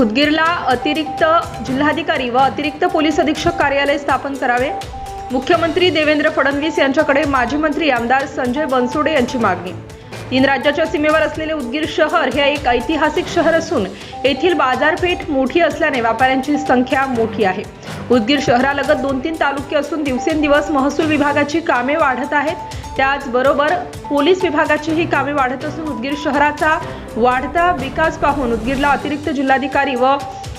उदगीरला अतिरिक्त जिल्हाधिकारी व अतिरिक्त पोलीस अधीक्षक कार्यालय स्थापन करावे. मुख्यमंत्री देवेंद्र फडणवीस यांच्याकडे माजी मंत्री आमदार संजय बनसोडे यांची मागणी. तीन राज्याच्या सीमेवर असलेले उदगीर शहर हे एक ऐतिहासिक शहर असून येथील बाजारपेठ मोठी असल्याने व्यापाऱ्यांची संख्या मोठी आहे. उदगीर शहरालगत दोन तीन तालुके असून दिवसेंदिवस महसूल विभागाची कामे वाढत आहेत. त्याचबरोबर पोलीस विभागाचीही कामे वाढत असून उदगीर शहराचा वाढता विकास पाहून उदगीरला अतिरिक्त जिल्हाधिकारी व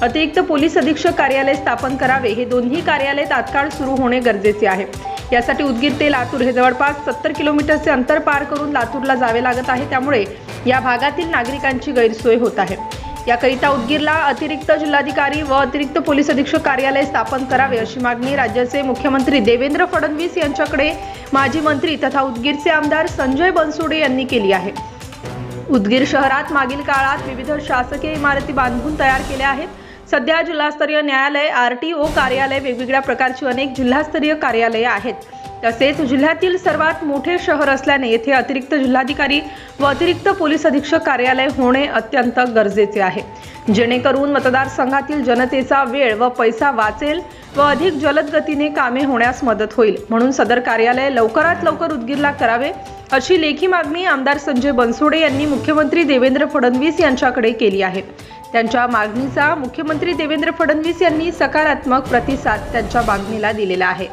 अतिरिक्त पोलीस अधीक्षक कार्यालय स्थापन करावे हे दोन्ही कार्यालय तात्काळ सुरू होणे गरजेचे आहे. यासाठी उदगीर ते लातूर हे जवळपास सत्तर किलोमीटरचे अंतर पार करून लातूरला जावे लागत आहे. त्यामुळे या भागातील नागरिकांची गैरसोय होत आहे. याकरिता उदगीरला अतिरिक्त जिल्हाधिकारी व अतिरिक्त पोलीस अधीक्षक कार्यालय स्थापन करावे अशी मागणी राज्याचे मुख्यमंत्री देवेंद्र फडणवीस यांच्याकडे माजी मंत्री तथा उदगीरचे आमदार संजय बनसोडे यांनी केली आहे. उदगीर शहरात मागील काळात विविध शासकीय इमारती बांधून तयार केल्या आहेत. सध्या जिल्हास्तरीय न्यायालय आर टी ओ कार्यालय वेगवेगळ्या प्रकारची अनेक जिल्हास्तरीय कार्यालये आहेत. तसेच जिल्ह्यातील सर्वात मोठे शहर असल्याने येथे अतिरिक्त जिल्हाधिकारी व अतिरिक्त पोलीस अधीक्षक कार्यालय होणे अत्यंत गरजेचे आहे. जेणेकरून मतदारसंघातील जनतेचा वेळ व पैसा वाचेल व अधिक जलद गतीने कामे होण्यास मदत होईल. म्हणून सदर कार्यालय लवकरात लवकर उदगीरला करावे अशी लेखी मागणी आमदार संजय बनसोडे यांनी मुख्यमंत्री देवेंद्र फडणवीस यांच्याकडे केली आहे. त्यांच्या मागणीचा मुख्यमंत्री देवेंद्र फडणवीस यांनी सकारात्मक प्रतिसाद त्यांच्या मागणीला दिलेला आहे.